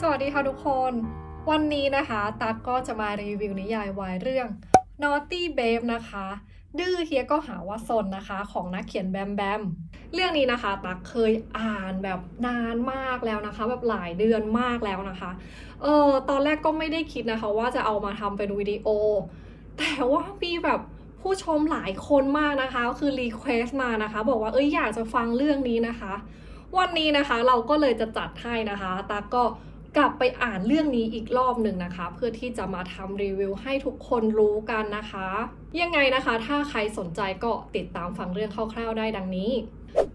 สวัสดีค่ะทุกคน วันนี้นะคะตั๊กก็จะมารีวิวนิยายวายเรื่อง Naughty Babe นะคะ ดื้อเฮียก็หาว่าซนนะคะของนักเขียนแบมแบม เรื่องนี้นะคะตั๊กเคยอ่านแบบนานมากแล้วนะคะ แบบหลายเดือนมากแล้วนะคะ เออตอนแรกก็ไม่ได้คิดนะคะว่าจะเอามาทำเป็นวิดีโอ แต่ว่ามีแบบผู้ชมหลายคนมากนะคะก็คือรีเควสมานะคะ บอกว่าเอ้ยอยากจะฟังเรื่องนี้นะคะ วันนี้นะคะเราก็เลยจะจัดให้นะคะตาก็ กลับไปอ่านเรื่องนี้อีกรอบหนึ่งนะคะ เพื่อที่จะมาทำรีวิวให้ทุกคนรู้กันนะคะ ยังไงนะคะ ถ้าใครสนใจก็ติดตามฟังเรื่องคร่าวๆได้ดังนี้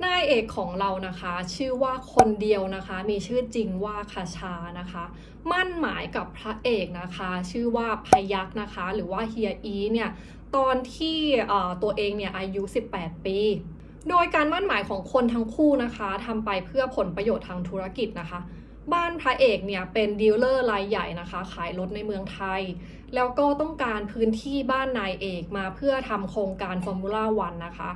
นายเอกของเรานะคะ ชื่อว่าคนเดียวนะคะ มีชื่อจริงว่าคาชานะคะ มั่นหมายกับพระเอกนะคะ ชื่อว่าพยักนะคะ หรือว่าเฮียอีเนี่ยตอนที่ตัวเองเนี่ยอายุ 18 ปี โดยการมั่นหมายของคนทั้งคู่นะคะทำไปเพื่อผลประโยชน์ทางธุรกิจนะคะ บ้านพระเอกเนี่ยเป็นดีลเลอร์รายใหญ่นะคะ ขายรถในเมืองไทย แล้วก็ต้องการพื้นที่บ้านนายเอกมาเพื่อทำโครงการฟอร์มูล่าวันนะคะ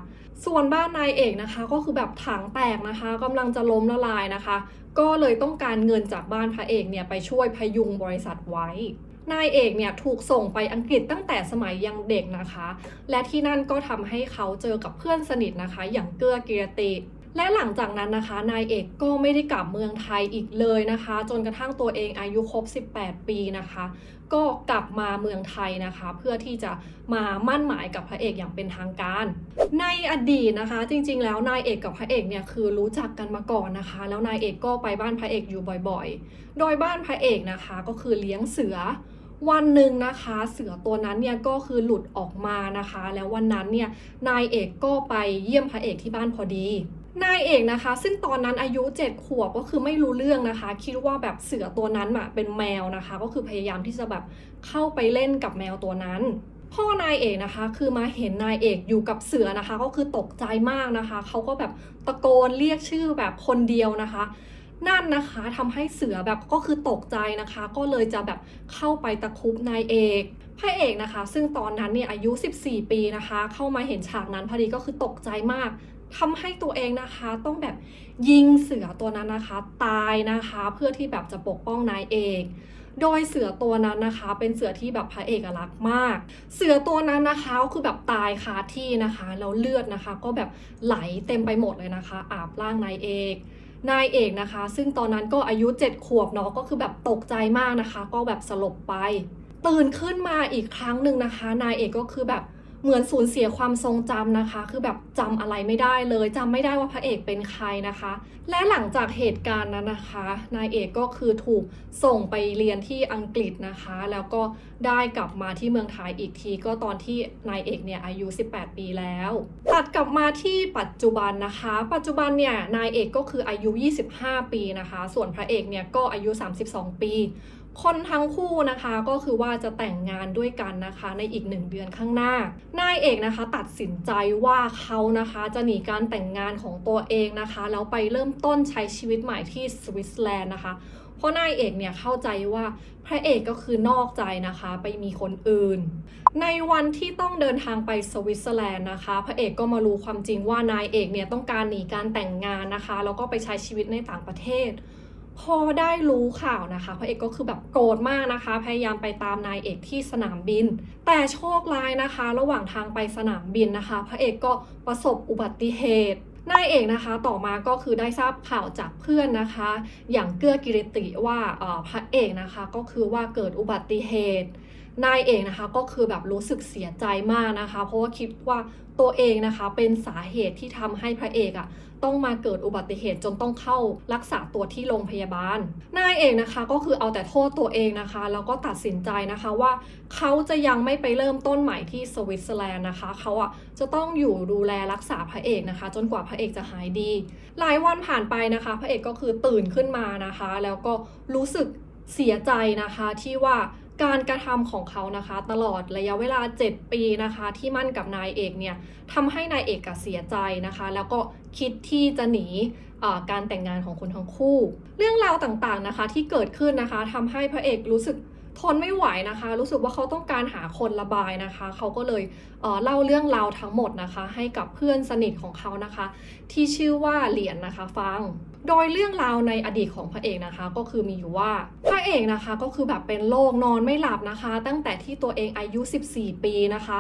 ส่วนบ้านนายเอกนะคะ ก็คือแบบถังแตกนะคะกำลังจะล้มละลายนะคะ ก็เลยต้องการเงินจากบ้านพระเอกเนี่ยไปช่วยพยุงบริษัทไว้นายเอกเนี่ยถูกส่งไปอังกฤษตั้งแต่สมัยยังเด็กนะคะ และที่นั่นก็ทำให้เขาเจอกับเพื่อนสนิทนะคะ อย่างเกื้อเกียรติ และหลังจากนั้นนะคะ นายเอกก็ไม่ได้กลับเมืองไทยอีกเลยนะคะ จนกระทั่งตัวเองอายุครบ 18 ปีนะคะ ก็กลับมาเมืองไทยนะคะ เพื่อที่จะมามั่นหมายกับพระเอกอย่างเป็นทางการ ในอดีตนะคะ จริงๆ แล้วนายเอกกับพระเอกเนี่ยคือรู้จักกันมาก่อนนะคะ แล้วนายเอกก็ไปบ้านพระเอกอยู่บ่อยๆ โดยบ้านพระเอกนะคะก็คือเลี้ยงเสือวันหนึ่งนะคะเสือตัวนั้นเนี่ยก็คือหลุดออกมานะคะ แล้ววันนั้นเนี่ยนายเอกก็ไปเยี่ยมพระเอกที่บ้านพอดี นายเอกนะคะ ซึ่งตอนนั้นอายุ 7 ขวบก็คือไม่รู้เรื่องนะคะ คิดว่าแบบเสือตัวนั้นอะเป็นแมวนะคะ ก็คือพยายามที่จะแบบเข้าไปเล่นกับแมวตัวนั้น พ่อนายเอกนะคะ คือมาเห็นนายเอกอยู่กับเสือนะคะ ก็คือตกใจมากนะคะ เขาก็แบบตะโกนเรียกชื่อแบบคนเดียวนะคะนั่นนะคะทำให้เสือแบบก็คือตกใจนะคะ ก็เลยจะแบบเข้าไปตะคุบนายเอกพระเอกนะคะ ซึ่งตอนนั้นเนี่ยอายุ 14 ปีนะคะ เข้ามาเห็นฉากนั้นพอดีก็คือตกใจมาก ทำให้ตัวเองนะคะต้องแบบยิงเสือตัวนั้นนะคะ ตายนะคะ เพื่อที่แบบจะปกป้องนายเอกโดยเสือตัวนั้นนะคะ เป็นเสือที่แบบพระเอกรักมาก เสือตัวนั้นนะคะก็คือแบบตายคาที่นะคะแล้วเลือดนะคะ ก็แบบไหลเต็มไปหมดเลยนะคะ อาบร่างนายเอกนายเอกนะคะ ซึ่งตอนนั้นก็อายุ 7 ขวบเนาะก็คือแบบตกใจมากนะคะ ก็แบบสลบไป ตื่นขึ้นมาอีกครั้งหนึ่งนะคะ นายเอกก็คือแบบ เหมือนสูญเสียความทรงจำนะคะ คือแบบจำอะไรไม่ได้เลยจำไม่ได้ว่าพระเอกเป็นใครนะคะ และหลังจากเหตุการณ์นั้นนะคะ นายเอกก็คือถูกส่งไปเรียนที่อังกฤษนะคะ แล้วก็ได้กลับมาที่เมืองไทยอีกทีก็ตอนที่นายเอกเนี่ยอายุ 18 ปีแล้วตัดกลับมาที่ปัจจุบันนะคะ ปัจจุบันเนี่ยนายเอกก็คืออายุ 25 ปีนะคะ ส่วนพระเอกเนี่ยก็อายุ 32 ปี คนทั้งคู่นะคะก็คือว่าจะแต่งงานด้วยกันนะคะในอีกหนึ่งเดือนข้างหน้า นายเอกนะคะตัดสินใจว่าเขานะคะจะหนีการแต่งงานของตัวเองนะคะแล้วไปเริ่มต้นใช้ชีวิตใหม่ที่สวิตเซอร์แลนด์นะคะ เพราะนายเอกเนี่ยเข้าใจว่าพระเอกก็คือนอกใจนะคะไปมีคนอื่น ในวันที่ต้องเดินทางไปสวิตเซอร์แลนด์นะคะ พระเอกก็มารู้ความจริงว่านายเอกเนี่ยต้องการหนีการแต่งงานนะคะแล้วก็ไปใช้ชีวิตในต่างประเทศ พอได้รู้ข่าวนะคะพระเอกก็คือแบบโกรธมากนะคะ พยายามไปตามนายเอกที่สนามบิน แต่โชคร้ายนะคะ ระหว่างทางไปสนามบินนะคะ พระเอกก็ประสบอุบัติเหตุนายเอกนะคะต่อมาก็คือได้ทราบข่าวจากเพื่อนนะคะ อย่างเกื้อกิริติว่าพระเอกนะคะก็คือว่าเกิดอุบัติเหตุ นายเอกนะคะก็คือแบบรู้สึกเสียใจมากนะคะ เพราะว่าคิดว่าตัวเองนะคะเป็นสาเหตุที่ทำให้พระเอกอะ่ะต้องมาเกิดอุบัติเหตุจนต้องเข้ารักษาตัวที่โรงพยาบาล นายเอกนะคะก็คือเอาแต่โทษตัวเองนะคะ แล้วก็ตัดสินใจนะคะว่าเขาจะยังไม่ไปเริ่มต้นใหม่ที่สวิตเซอร์แลนด์นะคะเขาอะจะต้องอยู่ดูแลรักษาพระเอกนะคะ จนกว่าพระเอกจะหายดี หลายวันผ่านไปนะคะ พระเอกก็คือตื่นขึ้นมานะคะ แล้วก็รู้สึกเสียใจนะคะที่ว่า การกระทำของเขานะคะ ตลอดระยะเวลา 7 ปีนะคะ ที่มั่นกับนายเอกเนี่ยทำให้นายเอกเสียใจนะคะ แล้วก็คิดที่จะหนีการแต่งงานของคนทั้งคู่ เรื่องราวต่างๆนะคะที่เกิดขึ้นนะคะทำให้พระเอกรู้สึกทนไม่ไหวนะคะ รู้สึกว่าเขาต้องการหาคนระบายนะคะ เขาก็เลยเเล่าเรื่องราวทั้งหมดนะคะ ให้กับเพื่อนสนิทของเขานะคะ ที่ชื่อว่าเหรียญนะคะ ฟัง โดยเรื่องราวในอดีตของพระเอกนะคะ ก็คือมีอยู่ว่าพระเอกนะคะก็คือแบบเป็นโรคนอนไม่หลับนะคะ ตั้งแต่ที่ตัวเองอายุ 14 ปีนะคะ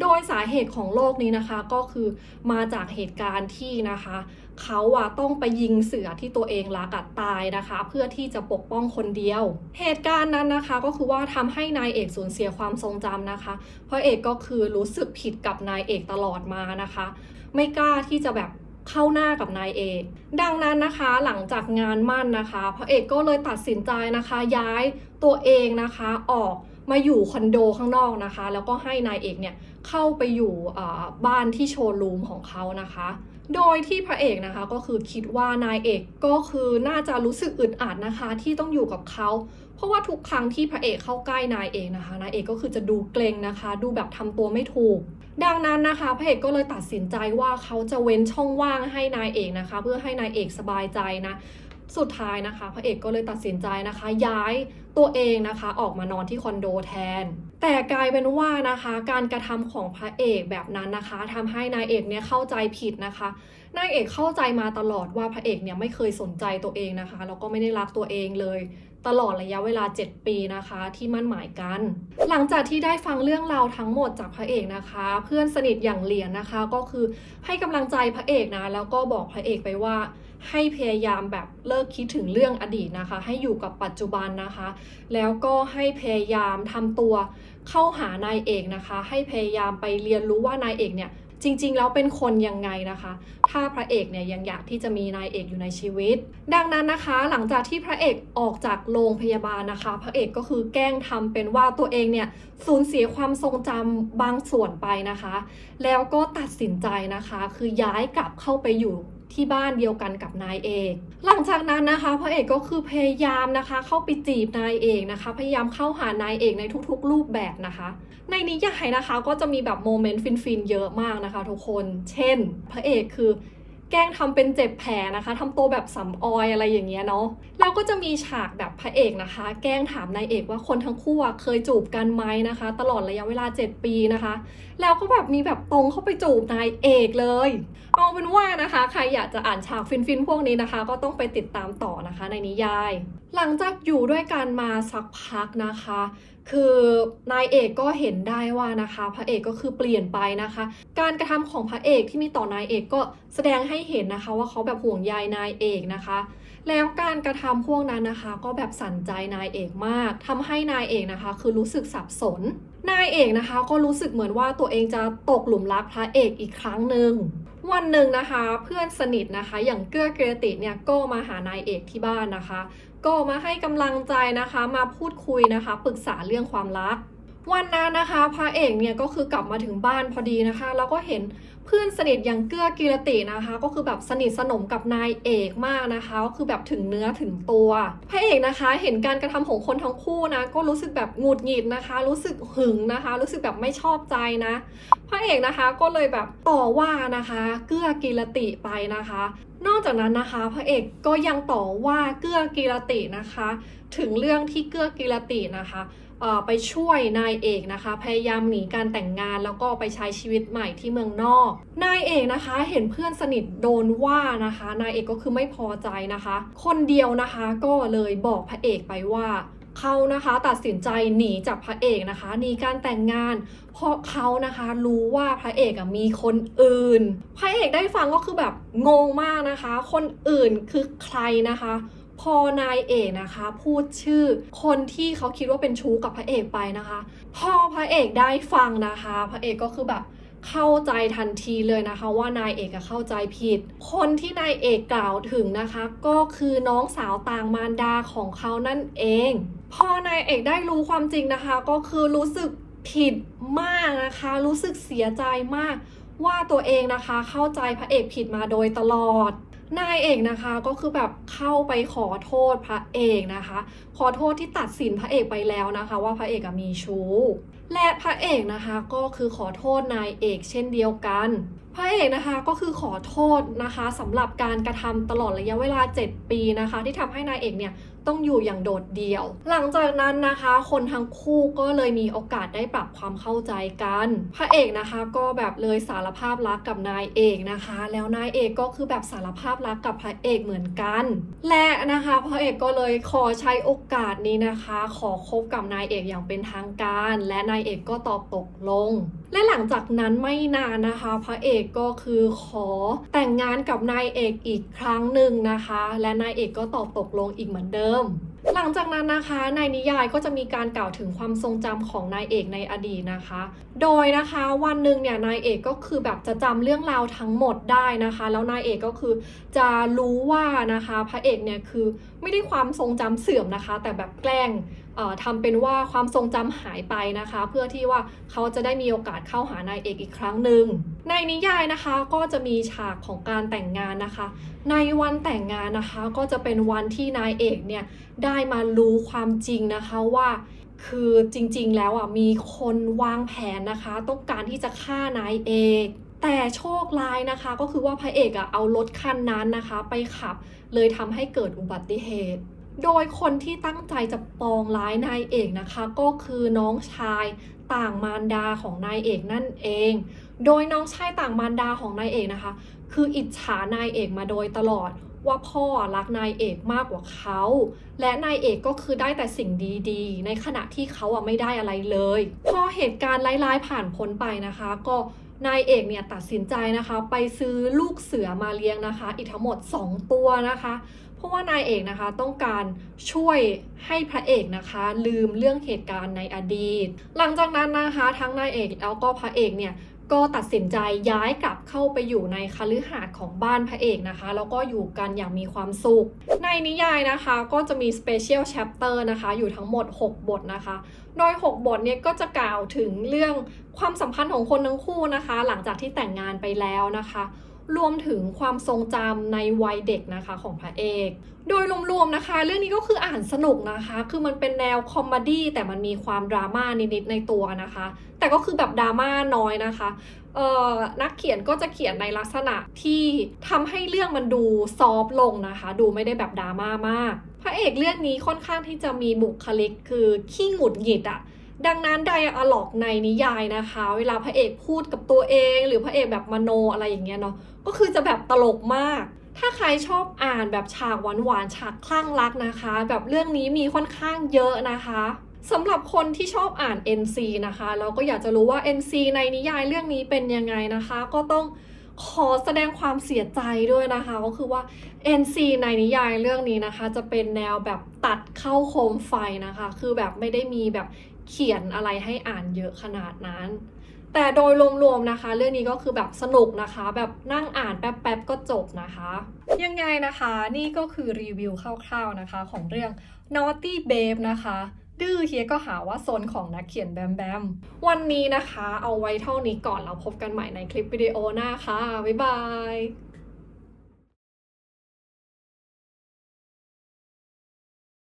โดยสาเหตุของโรคนี้นะคะก็คือมาจากเหตุการณ์ที่นะคะเขาอะต้องไปยิงเสือที่ตัวเองรักอะตายนะคะ เพื่อที่จะปกป้องคนเดียว เหตุการณ์นั้นนะคะก็คือว่าทำให้นายเอกสูญเสียความทรงจำนะคะพระเอกก็คือรู้สึกผิดกับนายเอกตลอดมานะคะ ไม่กล้าที่จะแบบ เข้าหน้ากับนายเอกดังนั้นนะคะหลังจากงานมั่นนะคะพระเอกก็เลยตัดสินใจนะคะย้ายตัวเองนะคะออกมาอยู่คอนโดข้างนอกนะคะ แล้วก็ให้นายเอกเนี่ยเข้าไปอยู่บ้านที่โชว์รูมของเขานะคะ โดยที่พระเอกนะคะก็คือคิดว่านายเอกก็คือน่าจะรู้สึกอึดอัดนะคะที่ต้องอยู่กับเขา เพราะว่าทุกครั้งที่พระเอกเข้าใกล้นายเอกนะคะนายเอกก็คือจะดูเกรงนะคะ ดูแบบทำตัวไม่ถูก ดังนั้นนะคะ พระเอกก็เลยตัดสินใจว่าเขาจะเว้นช่องว่างให้นายเอกนะคะ เพื่อให้นายเอกสบายใจนะ สุดท้ายนะคะ พระเอกก็เลยตัดสินใจนะคะ ย้ายตัวเองนะคะ ออกมานอนที่คอนโดแทน แต่กลายเป็นว่านะคะ การกระทำของพระเอกแบบนั้นนะคะทำให้นายเอกเนี่ยเข้าใจผิดนะคะนายเอกเข้าใจมาตลอดว่าพระเอกเนี่ยไม่เคยสนใจตัวเองนะคะแล้วก็ไม่ได้รักตัวเองเลยตลอดระยะเวลา 7 ปีนะคะที่มั่นหมายกัน หลังจากที่ได้ฟังเรื่องราวทั้งหมดจากพระเอกนะคะ เพื่อนสนิทอย่างเหรียญนะคะก็คือให้กำลังใจพระเอกนะแล้วก็บอกพระเอกไปว่า ให้พยายามแบบเลิกคิดถึงเรื่องอดีตนะคะ ให้อยู่กับปัจจุบันนะคะ แล้วก็ให้พยายามทำตัวเข้าหานายเอกนะคะ ให้พยายามไปเรียนรู้ว่านายเอกเนี่ยจริงๆ แล้วเป็นคนยังไงนะคะ ถ้าพระเอกเนี่ยยังอยากที่จะมีนายเอกอยู่ในชีวิต ดังนั้นนะคะ หลังจากที่พระเอกออกจากโรงพยาบาลนะคะ พระเอกก็คือแกล้งทำเป็นว่าตัวเองเนี่ยสูญเสียความทรงจำบางส่วนไปนะคะ แล้วก็ตัดสินใจนะคะ คือย้ายกลับเข้าไปอยู่ ที่บ้านเดียวกันกับนายเอก หลังจากนั้นนะคะพระเอกก็คือพยายามนะคะ เข้าไปจีบนายเอกนะคะ พยายามเข้าหานายเอกในทุกๆ รูปแบบนะคะ ในนิยายนะคะก็จะมีแบบโมเมนต์ฟินๆเยอะมากนะคะ ทุกคน เช่น พระเอกคือ แกล้งทำเป็นเจ็บแผลนะคะทำตัวแบบสำออยอะไรอย่างเงี้ยเนาะแล้วก็จะมีฉากแบบพระเอกนะคะ แกล้งถามนายเอกว่าคนทั้งคู่เคยจูบกันไหมนะคะ ตลอดระยะเวลา 7 ปีนะคะ แล้วก็แบบมีแบบตรงเข้าไปจูบนายเอกเลย เอาเป็นว่านะคะ ใครอยากจะอ่านฉากฟินๆพวกนี้นะคะ ก็ต้องไปติดตามต่อนะคะในนิยาย หลังจากอยู่ด้วยกันมาสักพักนะคะ คือนายเอกก็เห็นได้ว่านะคะ พระเอกก็คือเปลี่ยนไปนะคะ การกระทำของพระเอกที่มีต่อนายเอกก็แสดงให้เห็นนะคะ ว่าเขาแบบห่วงใยนายเอกนะคะ แล้วการกระทำพวกนั้นนะคะ ก็แบบสั่นใจนายเอกมากทำให้นายเอกนะคะ คือรู้สึกสับสน นายเอกนะคะ ก็รู้สึกเหมือนว่าตัวเองจะตกหลุมรักพระเอกอีกครั้งหนึ่งวันหนึ่งนะคะเพื่อนสนิทนะคะ อย่างเกื้อเกรติเนี่ยก็มาหานายเอกที่บ้านนะคะ ก็มาให้กำลังใจนะคะ มาพูดคุยนะคะ ปรึกษาเรื่องความรัก วันนั้นนะคะพระเอกเนี่ยก็คือกลับมาถึงบ้านพอดีนะคะ แล้วก็เห็น เพื่อนสนิทอย่างเกื้อกีรตินะคะ ก็คือแบบสนิทสนมกับนายเอกมากนะคะก็คือแบบถึงเนื้อถึงตัวพระเอกนะคะ เห็นการกระทำของคนทั้งคู่นะ ก็รู้สึกแบบหงุดหงิดนะคะ รู้สึกหึงนะคะ รู้สึกแบบไม่ชอบใจนะพระเอกนะคะก็เลยแบบต่อว่านะคะ เกื้อกีรติไปนะคะ นอกจากนั้นนะคะ พระเอกก็ยังต่อว่าเกื้อกีรตินะคะ ถึงเรื่องที่เกื้อกีรตินะคะ ไปช่วยนายเอกนะคะ พยายามหนีการแต่งงานแล้วก็ไปใช้ชีวิตใหม่ที่เมืองนอก นายเอกนะคะเห็นเพื่อนสนิทโดนว่านะคะ นายเอกก็คือไม่พอใจนะคะ คนเดียวนะคะก็เลยบอกพระเอกไปว่าเขานะคะตัดสินใจหนีจากพระเอกนะคะหนีการแต่งงาน เพราะเขานะคะรู้ว่าพระเอกมีคนอื่น พระเอกได้ฟังก็คือแบบงงมากนะคะ คนอื่นคือใครนะคะ พอนายเอกนะคะ พูดชื่อคนที่เขาคิดว่าเป็นชู้กับพระเอกไปนะคะ พอพระเอกได้ฟังนะคะ พระเอกก็คือแบบเข้าใจทันทีเลยนะคะว่านายเอกเข้าใจผิด คนที่นายเอกกล่าวถึงนะคะ ก็คือน้องสาวต่างมารดาของเขานั่นเอง พอนายเอกได้รู้ความจริงนะคะ ก็คือรู้สึกผิดมากนะคะ รู้สึกเสียใจมากว่าตัวเองนะคะเข้าใจพระเอกผิดมาโดยตลอด นายเอกนะคะก็คือแบบเข้าไปขอโทษพระเอกนะคะ ขอโทษที่ตัดสินพระเอกไปแล้วนะคะ ว่าพระเอกมีชู้และพระเอกนะคะก็คือขอโทษนายเอกเช่นเดียวกัน พระเอกนะคะก็คือขอโทษนะคะสำหรับการกระทำตลอดระยะเวลา 7 ปีนะคะ ที่ทำให้นายเอกเนี่ยต้องอยู่อย่างโดดเดี่ยว หลังจากนั้นนะคะ คนทั้งคู่ก็เลยมีโอกาสได้ปรับความเข้าใจกัน พระเอกนะคะก็แบบเลยสารภาพรักกับนายเอกนะคะ แล้วนายเอกก็คือแบบสารภาพรักกับพระเอกเหมือนกัน และนะคะพระเอกก็เลยขอใช้โอกาสนี้นะคะ ขอคบกับนายเอกอย่างเป็นทางการ และนายเอกก็ตอบตกลง และหลังจากนั้นไม่นานนะคะ พระเอกก็คือขอแต่งงานกับนายเอกอีกครั้งหนึ่งนะคะ และนายเอกก็ตอบตกลงอีกเหมือนเดิมหลังจากนั้นนะคะในนิยายก็จะมีการกล่าวถึงความทรงจำของนายเอกในอดีตนะคะ โดยนะคะวันหนึ่งเนี่ยนายเอกก็คือแบบจะจำเรื่องราวทั้งหมดได้นะคะ แล้วนายเอกก็คือจะรู้ว่านะคะ พระเอกเนี่ยคือไม่ได้ความทรงจำเสื่อมนะคะ แต่แบบแกล้ง ทำเป็นว่าความทรงจำหายไปนะคะ เพื่อที่ว่าเขาจะได้มีโอกาสเข้าหานายเอกอีกครั้งหนึ่งในนิยายนะคะก็จะมีฉากของการแต่งงานนะคะ ในวันแต่งงานนะคะก็จะเป็นวันที่นายเอกเนี่ยได้มารู้ความจริงนะคะว่าคือจริงๆ แล้วอะมีคนวางแผนนะคะ ต้องการที่จะฆ่านายเอก แต่โชคร้ายนะคะ ก็คือว่าพระเอกอะเอารถคันนั้นนะคะ ไปขับ เลยทำให้เกิดอุบัติเหตุ โดยคนที่ตั้งใจจะปองร้ายนายเอกนะคะ ก็คือน้องชายต่างมารดาของนายเอกนั่นเอง โดยน้องชายต่างมารดาของนายเอกนะคะ คืออิจฉานายเอกมาโดยตลอดว่าพ่อรักนายเอกมากกว่าเขา และนายเอกก็คือได้แต่สิ่งดีๆ ในขณะที่เขาอะไม่ได้อะไรเลย พอเหตุการณ์ร้ายๆผ่านพ้นไปนะคะ ก็นายเอกเนี่ยตัดสินใจนะคะ ไปซื้อลูกเสือมาเลี้ยงนะคะ อีกทั้งหมด 2 ตัวนะคะ ราะว่านายเอกนะคะต้องการช่วยให้พระเอกนะคะ ลืมเรื่องเหตุการณ์ในอดีต หลังจากนั้นนะคะทั้งนายเอกแล้วก็พระเอกเนี่ยก็ตัดสินใจย้ายกลับเข้าไปอยู่ในคฤหาสน์ของบ้านพระเอกนะคะ แล้วก็อยู่กันอย่างมีความสุข ในนิยายนะคะก็จะมี Special Chapter นะคะอยู่ทั้งหมด 6 บทนะคะ โดย 6 บทเนี่ยก็จะกล่าวถึงเรื่องความสัมพันธ์ของคนทั้งคู่นะคะ หลังจากที่แต่งงานไปแล้วนะคะ รวมถึงความทรงจำในวัยเด็กนะคะของพระเอก โดยรวมๆนะคะ เรื่องนี้ก็คืออ่านสนุกนะคะ คือมันเป็นแนวคอมเมดี้แต่มันมีความดราม่านิดๆในตัวนะคะ แต่ก็คือแบบดราม่าน้อยนะคะเอ่อนักเขียนก็จะเขียนในลักษณะที่ทำให้เรื่องมันดูซอฟลงนะคะ ดูไม่ได้แบบดราม่ามาก พระเอกเรื่องนี้ค่อนข้างที่จะมีบุคลิกคือขี้หงุดหงิดอะดังนั้นไดอะล็อกในนิยายนะคะ เวลาพระเอกพูดกับตัวเอง หรือพระเอกแบบมโนอะไรอย่างเงี้ยเนาะ ก็คือจะแบบตลกมาก ถ้าใครชอบอ่านแบบฉากหวานๆฉากคลั่งรักนะคะ แบบเรื่องนี้มีค่อนข้างเยอะนะคะสำหรับคนที่ชอบอ่าน NC นะคะแล้วก็อยากจะรู้ว่า NC ในนิยายเรื่องนี้เป็นยังไงนะคะ ก็ต้องขอแสดงความเสียใจด้วยนะคะ ก็คือว่า NC ในนิยายเรื่องนี้นะคะ จะเป็นแนวแบบตัดเข้าโคมไฟนะคะ คือแบบไม่ได้มีแบบ เขียนอะไรให้อ่านเยอะขนาดนั้น แต่โดยรวมๆนะคะ เรื่องนี้ก็คือแบบสนุกนะคะ แบบนั่งอ่านแป๊บๆก็จบนะคะ ยังไงนะคะนี่ก็คือรีวิวคร่าวๆนะคะของเรื่อง Naughty Babe นะคะดื้อเฮียก็หาว่าโซนของนักเขียนแบมแบม วันนี้นะคะ เอาไว้เท่านี้ก่อนแล้วพบกันใหม่ในคลิปวิดีโอหน้าค่ะ บ๊ายบาย